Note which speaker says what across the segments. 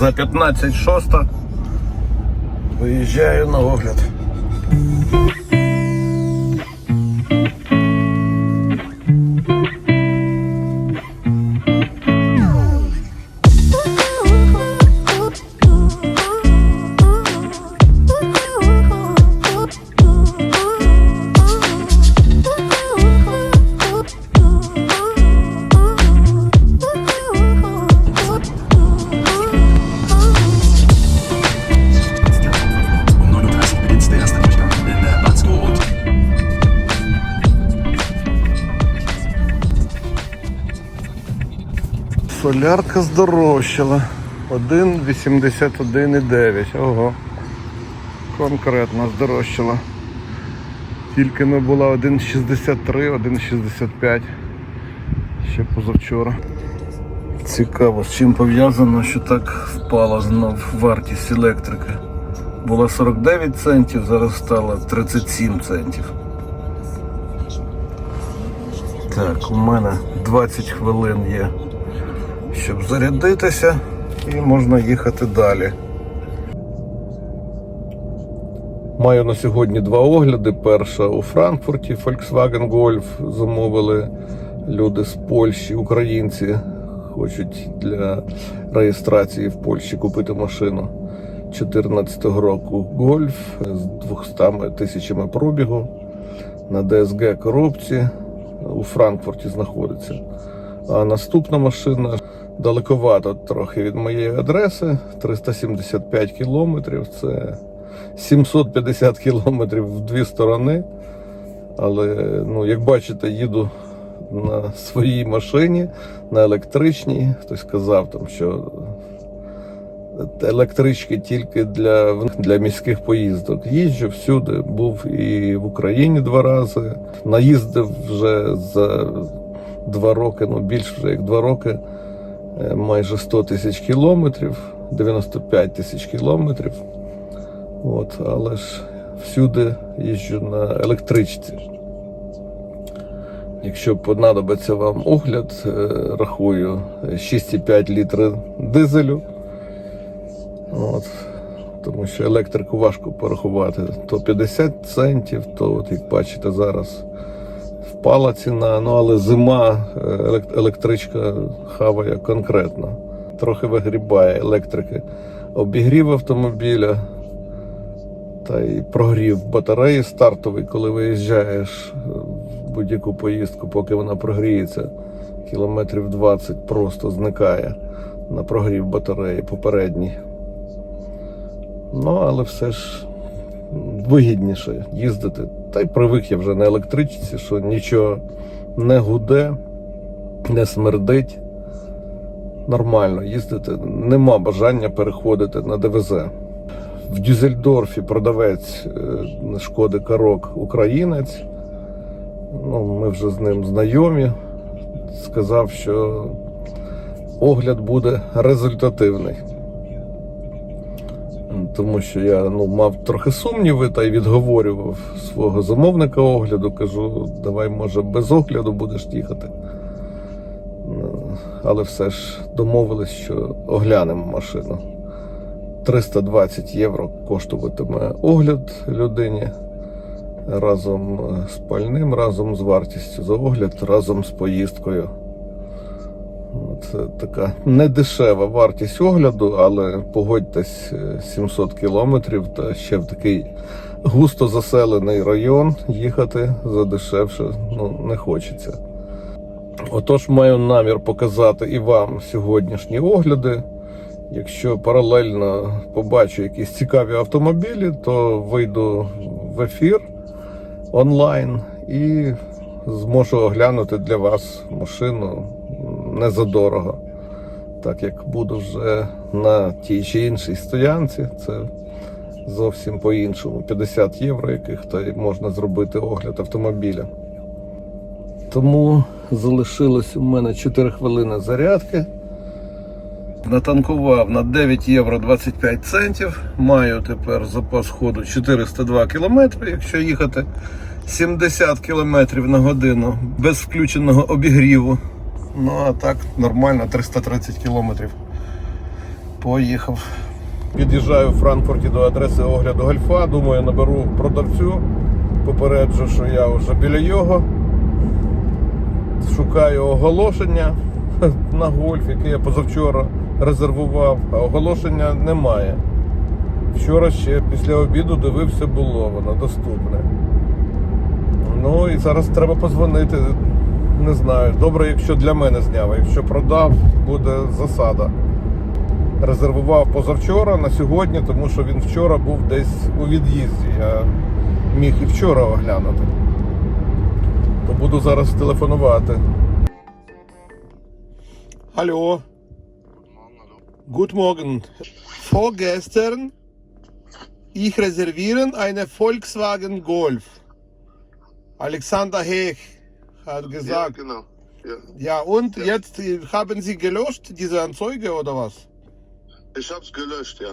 Speaker 1: За 15 шоста виїжджаю на огляд. Солярка здорожчала. 1,81,9. Ого. Конкретно здорожчала. Тільки не була 1,63, 1,65. Ще позавчора. Цікаво, з чим пов'язано, що так впала знов вартість електрики. Була 49 центів, зараз стала 37 центів. Так, у мене 20 хвилин є щоб зарядитися і можна їхати далі. Маю на сьогодні два огляди. Перша у Франкфурті Volkswagen Golf замовили люди з Польщі, українці хочуть для реєстрації в Польщі купити машину 2014 року Golf з 200 тисячами пробігу на DSG коробці у Франкфурті знаходиться. А наступна машина далековато трохи від моєї адреси 375 кілометрів. Це 750 кілометрів в дві сторони. Але, ну, як бачите, їду на своїй машині, на електричній. Хтось сказав, там, що електрички тільки для, для міських поїздок. Їжджу всюди, був і в Україні два рази. Наїздив вже за два роки, ну більше вже як два роки, е, майже 100 тисяч кілометрів, 95 тисяч кілометрів. От, але ж всюди їжджу на електричці. Якщо понадобиться вам огляд, е, рахую 6,5 літри дизелю. От, тому що електрику важко порахувати. То 50 центів, то, от, як бачите, зараз впала ціна, ну але зима е, електричка хаває конкретно. Трохи вигрібає електрики. Обігрів автомобіля та й прогрів батареї стартовий, коли виїжджаєш в будь-яку поїздку, поки вона прогріється, кілометрів 20 просто зникає на прогрів батареї попередній. Ну, але все ж вигідніше їздити. Та й привик я вже на електричці, що нічого не гуде, не смердить. Нормально їздити. Нема бажання переходити на ДВЗ. В Дюзельдорфі продавець е, шкоди Карок українець. Ну, ми вже з ним знайомі. Сказав, що огляд буде результативний. Тому що я ну, мав трохи сумніви та й відговорював свого замовника огляду. Кажу, давай, може, без огляду будеш їхати. Ну, Але все ж домовились, що оглянемо машину. 320 євро коштуватиме огляд людині разом з пальним, разом з вартістю за огляд, разом з поїздкою. Це така недешева вартість огляду, але погодьтесь, е, 700 кілометрів та ще в такий густо заселений район їхати задешевше ну, не хочеться. Отож, маю намір показати і вам сьогоднішні огляди. Якщо паралельно побачу якісь цікаві автомобілі, то вийду в ефір онлайн і зможу оглянути для вас машину не задорого. Так як буду вже на тій чи іншій стоянці, це зовсім по-іншому. 50 євро, яких то можна зробити огляд автомобіля. Тому залишилось у мене 4 хвилини зарядки. Натанкував на 9 євро 25 центів. Маю тепер запас ходу 402 кілометри, якщо їхати 70 кілометрів на годину без включеного обігріву. Ну а так нормально 330 кілометрів Поїхав. Під'їжджаю в Франкфурті до адреси огляду гольфа. Думаю, наберу продавцю. Попереджу, що я вже біля його. Шукаю оголошення на гольф, яке я позавчора резервував, а оголошення немає. Вчора ще після обіду дивився, було воно доступне. Ну і зараз треба позвонити. Не знаю. Добре, якщо для мене зняв, якщо продав, буде засада. Резервував позавчора на сьогодні, тому що він вчора був десь у від'їзді. Я міг і вчора оглянути. То буду зараз телефонувати. Hallo. Guten Morgen. Vorgestern ich reservieren eine Volkswagen Golf. Alexander Hech hat
Speaker 2: Ja,
Speaker 1: gesagt.
Speaker 2: genau. Ja.
Speaker 1: Ja, und jetzt äh, haben Sie gelöscht, diese Anzeige oder was?
Speaker 2: Ich hab's gelöscht, ja.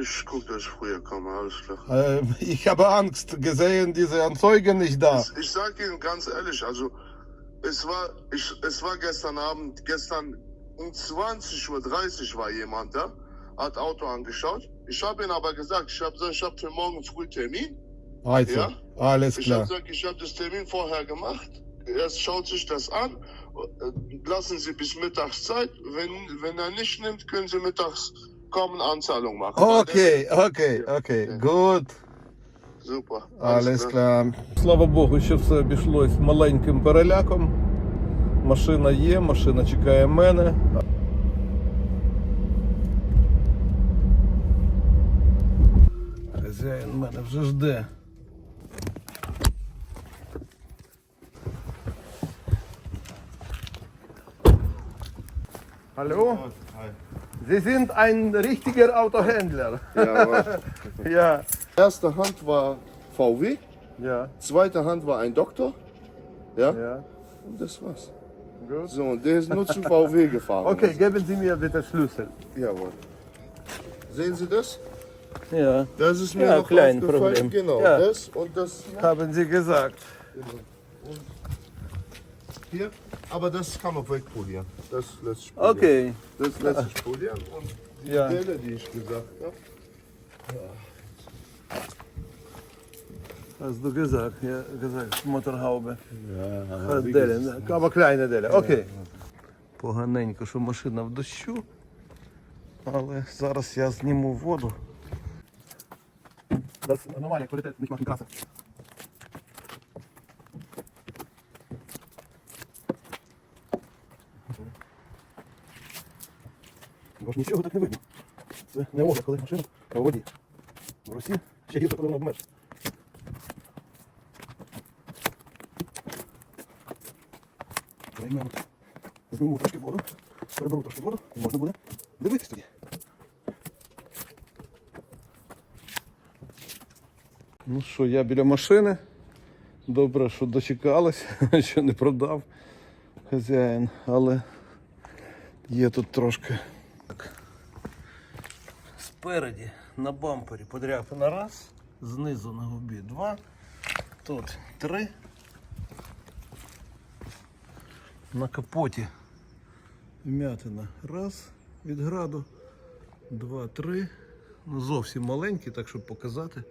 Speaker 2: Ich guck, dass ich früher komme, alles klar.
Speaker 1: Äh, ich habe Angst gesehen, diese Anzeige nicht da.
Speaker 2: Ich sag Ihnen ganz ehrlich, also es war, ich, es war gestern Abend, gestern um 20.30 Uhr war jemand da, hat Auto angeschaut. Ich habe ihm aber gesagt, ich habe ich hab für morgen früh Termin.
Speaker 1: Also,
Speaker 2: Ja.
Speaker 1: alles
Speaker 2: Ich
Speaker 1: klar.
Speaker 2: habe gesagt, ich habe das Termin vorher gemacht. Er schaut sich das an. Äh, Lassen Sie bis mittags Zeit. Wenn, wenn er nicht nimmt, können Sie mittags kommen, Anzahlung machen.
Speaker 1: Okay, okay, okay, gut.
Speaker 2: Super.
Speaker 1: Alles klar. Слава Богу, що все обійшлось маленьким переляком. Машина є, машина чекає мене. Хазяїн мене вже жде. Hallo? Sie sind ein richtiger Autohändler.
Speaker 2: Ja,
Speaker 1: Ja.
Speaker 2: erste Hand war VW,
Speaker 1: Ja,
Speaker 2: zweite Hand war ein Doktor. Ja,
Speaker 1: ja.
Speaker 2: und das war's.
Speaker 1: Gut.
Speaker 2: So, und der ist nur zu VW gefahren.
Speaker 1: Okay, geben Sie mir bitte Schlüssel.
Speaker 2: Jawohl. Sehen Sie das?
Speaker 1: Ja,
Speaker 2: Das ist mir
Speaker 1: Ja,
Speaker 2: noch
Speaker 1: klein
Speaker 2: aufgefallen.
Speaker 1: Problem.
Speaker 2: Genau,
Speaker 1: Ja.
Speaker 2: das und das
Speaker 1: haben Sie gesagt.
Speaker 2: Hier. Aber das kann man wegpolieren. Das lässt sich polieren.
Speaker 1: Okay.
Speaker 2: Das lässt sich polieren. Und die
Speaker 1: Ja.
Speaker 2: Delle, die ich gesagt habe.
Speaker 1: Hast du gesagt, ja, gesagt, Motorhaube. Ja, Делі, да. або kleine Делі. Окей. Поганенько, що машина в дощу. Але зараз я зніму воду. Das normale Qualität nicht machen Klasse. Бо ж нічого так не видно. Це не може, коли машина в воді. В Росії ще гірше, коли вона обмежена. Приймемо. Зніму трошки воду, переберу трошки воду, і можна буде дивитись тоді. Ну що, я біля машини. Добре, що дочекалась, що не продав хазяїн, але є тут трошки. Спереді на бампері подряпина раз, знизу на губі два, тут три. На капоті вмятина раз від граду, два, три. Ну, зовсім маленькі, так щоб показати.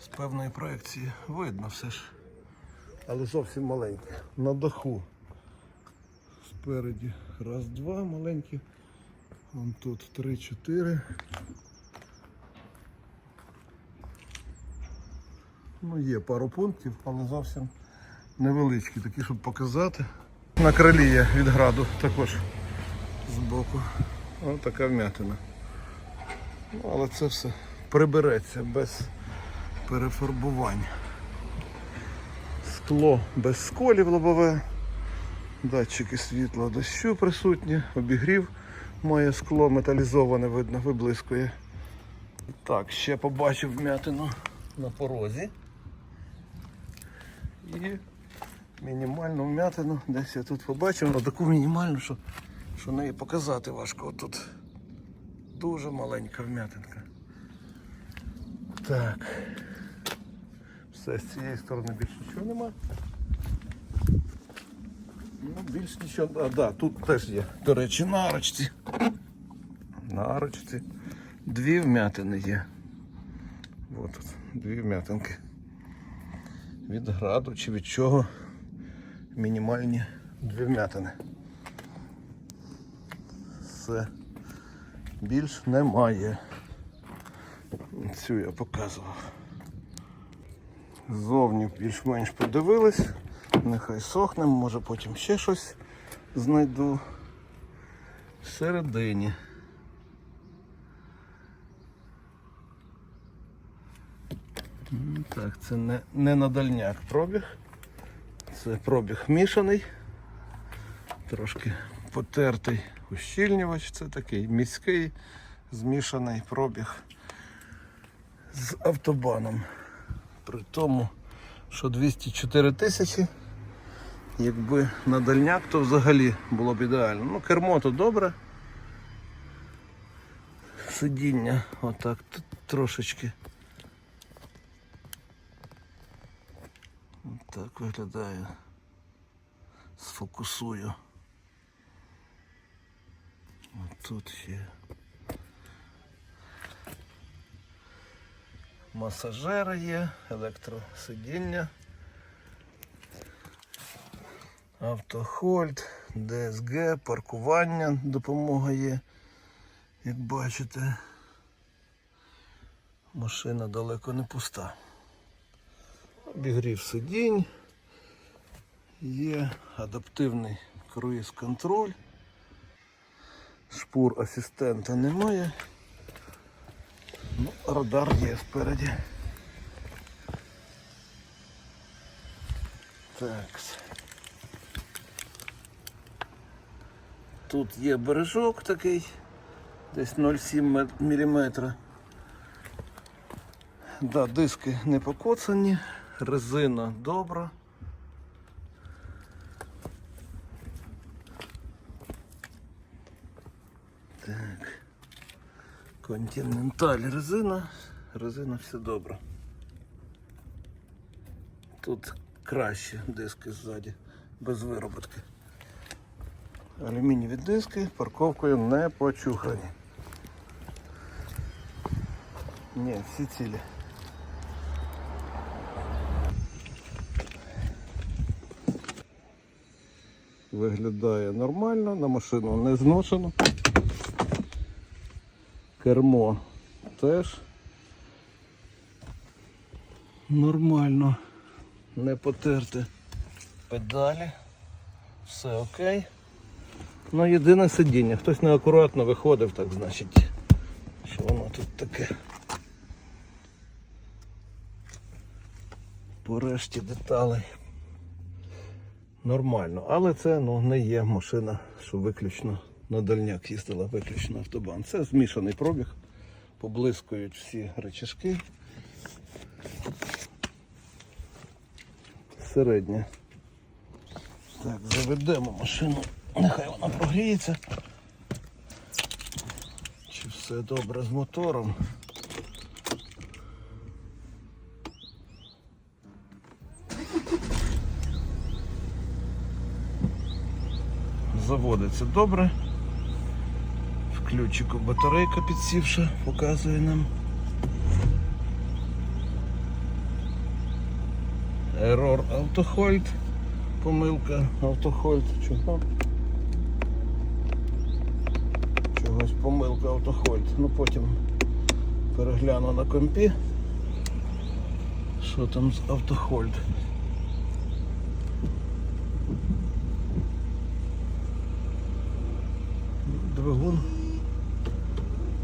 Speaker 1: З певної проекції видно все ж. Але зовсім маленькі. На даху. Спереді раз, два маленькі. Вон тут три, чотири. Ну, є пару пунктів, але зовсім невеличкі, такі, щоб показати. На крилі є від граду також збоку. Ось така вмятина. Ну, але це все прибереться без перефарбувань. Скло без сколів лобове. Датчики світла дощу присутні, обігрів має скло металізоване, видно, виблискує. Так, ще побачив вмятину на порозі. І мінімальну вмятину. Десь я тут побачив, але таку мінімальну, що, що неї показати важко. Отут дуже маленька вмятинка. Так. Все, з цієї сторони більше нічого нема. Ну, більш нічого. А, да, тут теж є. До речі, на арочці. на арочці. Дві вмятини є. От тут, дві вмятинки. Від граду чи від чого мінімальні дві вмятини. Все. Більш немає. Цю я показував. Ззовні більш-менш подивились. Нехай сохне, може потім ще щось знайду. Всередині. Так, це не, не на дальняк пробіг. Це пробіг мішаний. Трошки потертий ущільнювач. Це такий міський змішаний пробіг з автобаном. При тому, що 204 тисячі. Якби на дальняк, то взагалі було б ідеально. Ну, кермо то добре. Сидіння отак т- трошечки. Так виглядає. Сфокусую. От тут ще. Масажери є, електросидіння. Автохольд, ДСГ, паркування, допомога є. Як бачите, машина далеко не пуста. Обігрів сидінь, є адаптивний круїз-контроль. Шпур асистента немає. Ну, радар є спереді. Так. Тут є бережок такий, десь 0,7 мм. Да, диски не покоцані, резина добра. Так. Континенталь резина. Резина все добре. Тут краще диски ззаді, без вироботки. Алюмінієві диски парковкою не почухані. Ні, всі цілі. Виглядає нормально, на машину не зношено. Кермо теж нормально, не потерте педалі. Все окей. Ну, єдине сидіння. Хтось неакуратно виходив, так значить, що воно тут таке. По решті деталей. Нормально, але це ну, не є машина, що виключно на дальняк їздила, виключно автобан. Це змішаний пробіг, поблискують всі речашки. Середня. Так, заведемо машину. Нехай вона прогріється. Чи все добре з мотором? Заводиться добре. В ключику батарейка підсівша, показує нам. Error автохольд. Помилка автохольд. Чого? Помилка автохольд. Ну потім перегляну на компі. Що там з автохольд? Двигун.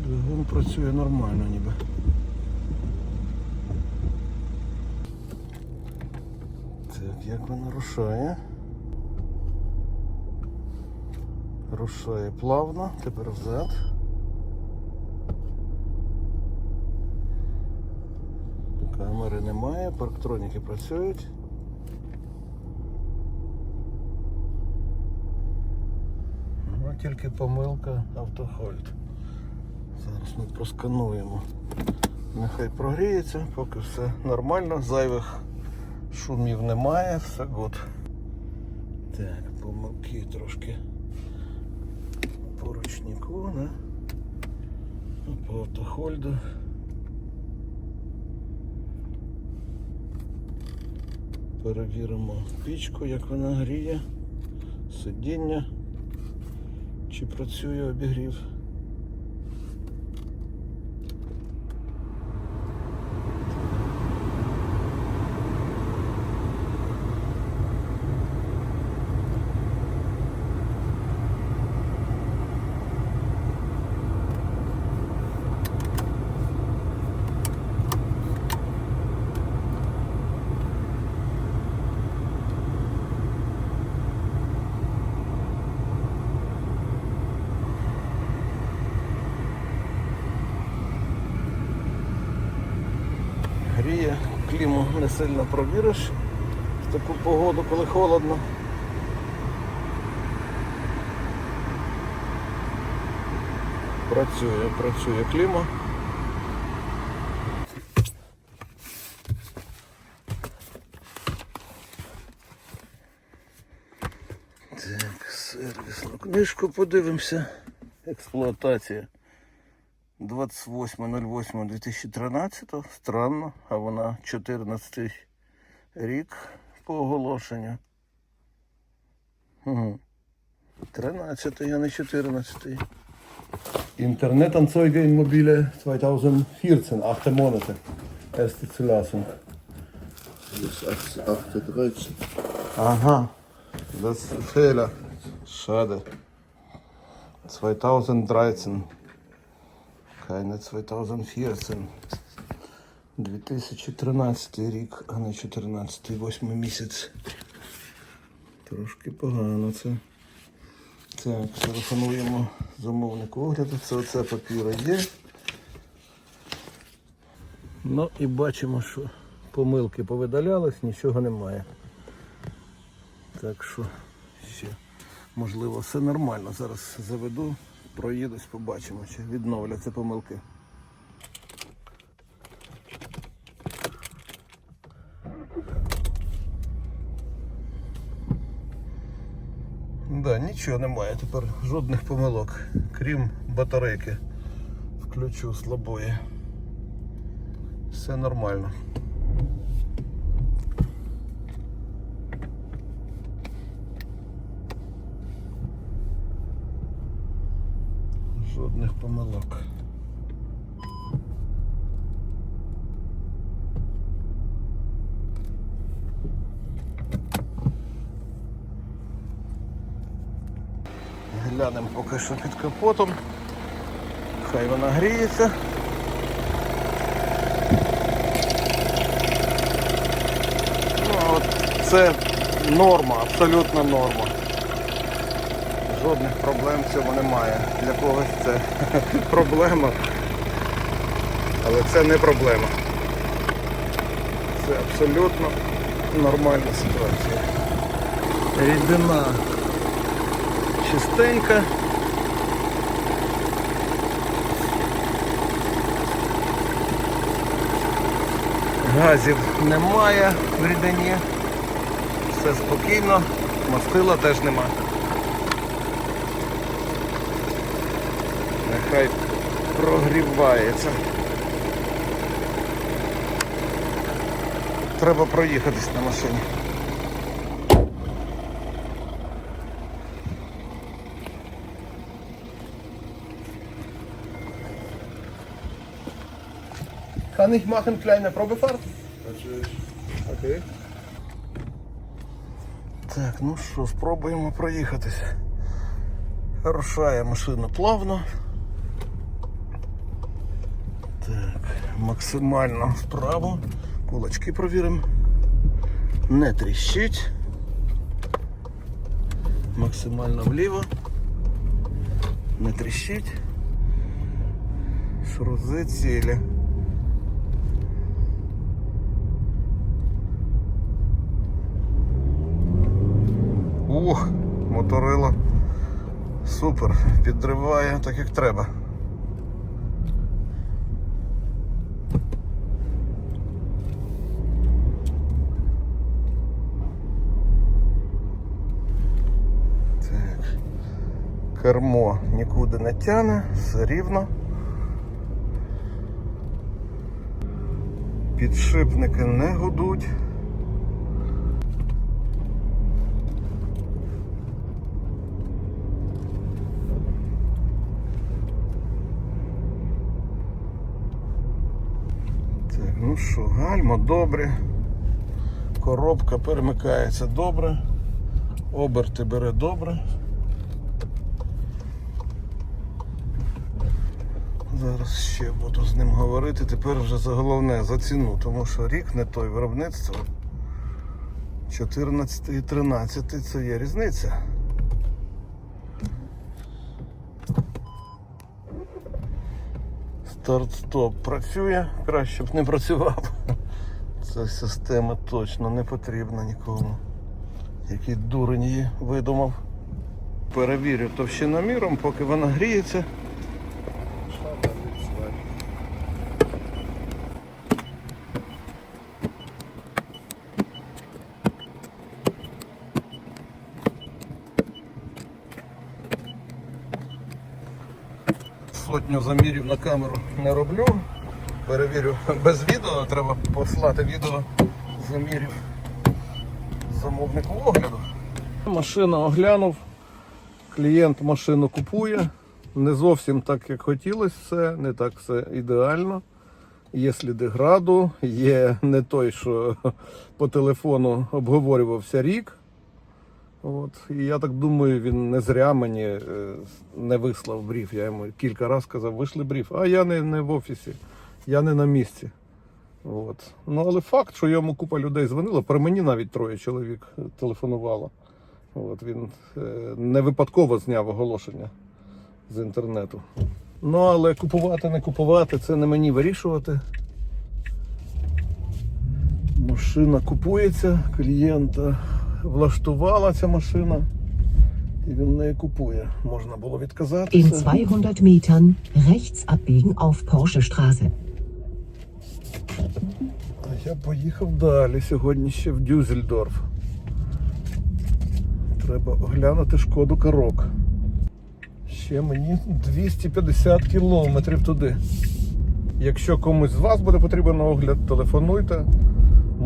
Speaker 1: Двигун працює нормально ніби. Так, як вона рушає? Рушає плавно, тепер взад. Немає, парктроніки працюють. Ну, тільки помилка автохольд. Зараз ми проскануємо. Нехай прогріється, поки все нормально, зайвих шумів немає, все гуд. Так, помилки трошки по ручнику, да? По автохольду. Перевіримо пічку, як вона гріє, сидіння, чи працює обігрів. Гріє, кліму не сильно провіриш в таку погоду, коли холодно. Працює, працює кліма. Так, сервісну книжку подивимося. Експлуатація. 28.08.2013. Странно, а вона 14 рік по оголошенню. Угу. 13, а не 14.
Speaker 3: Internetanzeige in mobile 2014, achte Monate. Erste Zulassung.
Speaker 2: Das ist 38.
Speaker 1: Ага. Das ist Fehler. Schade. 2013. Keine 2014. 2013 рік, а не 14, 8 місяць. Трошки погано це. Так, телефонуємо замовнику огляду. Це оце папіра є. Ну і бачимо, що помилки повидалялись, нічого немає. Так що ще можливо все нормально. Зараз заведу, проїдусь, побачимо, чи відновляться помилки. Да, нічого немає тепер, жодних помилок, крім батарейки. Включу слабої. Все нормально. Жодних помилок. Глянемо поки що під капотом. Хай вона гріється. Ну, от це норма, абсолютна норма. Жодних проблем в цьому немає. Для когось це проблема. Але це не проблема. Це абсолютно нормальна ситуація. Рідина чистенька. Газів немає в рідині. Все спокійно, мастила теж нема. Нехай прогрівається. Треба проїхатись на машині.
Speaker 3: Kann ich machen, kleine Probefahrt? Okay.
Speaker 1: Так, ну що, спробуємо проїхатись. Рушає машина плавно. Так, максимально вправо. Кулачки провіримо. Не тріщить. Максимально вліво. Не тріщить. Шрузи цілі. Ух, моторило. Супер, підриває так як треба. кермо нікуди не тяне, все рівно. Підшипники не гудуть. Так, ну що, гальма добре, коробка перемикається добре, оберти бере добре. Зараз ще буду з ним говорити. Тепер вже за головне за ціну, тому що рік не той виробництво. 14 і 13 це є різниця. Старт-стоп працює, краще б не працював. Ця система точно не потрібна нікому. Який дурень її видумав. Перевірю товщиноміром, поки вона гріється. Сотню замірів на камеру не роблю. Перевірю без відео, треба послати відео замірів замовнику огляду. Машина оглянув, клієнт машину купує. Не зовсім так, як хотілося все, не так все ідеально. Є сліди граду, є не той, що по телефону обговорювався рік. От. І я так думаю, він не зря мені е, не вислав бриф. Я йому кілька разів казав, вийшли бриф, а я не, не в офісі, я не на місці. От. Ну, але факт, що йому купа людей дзвонила, при мені навіть троє чоловік телефонувало. От, він е, не випадково зняв оголошення з інтернету. Ну, але купувати, не купувати, це не мені вирішувати. Машина купується, клієнта влаштувала ця машина. І він неї купує. Можна було
Speaker 4: In
Speaker 1: відказатися.
Speaker 4: 200 Metern rechts abbiegen auf Porsche Straße.
Speaker 1: А я поїхав далі сьогодні ще в Дюзельдорф. Треба оглянути шкоду карок. Ще мені 250 кілометрів туди. Якщо комусь з вас буде потрібен огляд, телефонуйте.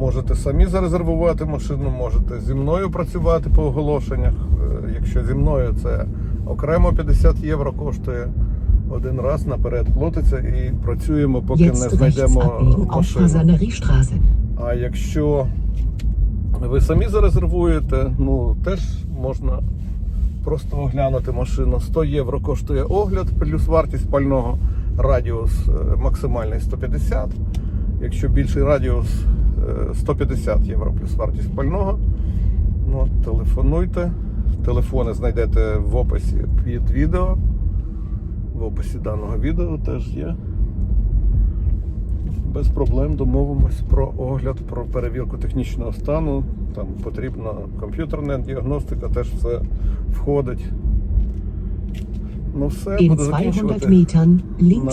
Speaker 1: Можете самі зарезервувати машину, можете зі мною працювати по оголошеннях. Е, Якщо зі мною це окремо 50 євро коштує. Один раз наперед платиться і працюємо, поки не
Speaker 4: Jetzt rechts
Speaker 1: знайдемо машину. А якщо ви самі зарезервуєте, ну теж можна просто оглянути машину. 100 євро коштує огляд, плюс вартість пального радіус е, максимальний 150. Якщо більший радіус 150 євро плюс вартість пального. Ну, телефонуйте. Телефони знайдете в описі під відео. В описі даного відео теж є без проблем домовимось про огляд, про перевірку технічного стану. Там потрібна комп'ютерна діагностика, теж все входить. Ну все, буду
Speaker 4: 200
Speaker 1: закінчувати.
Speaker 4: Metern links
Speaker 1: Na,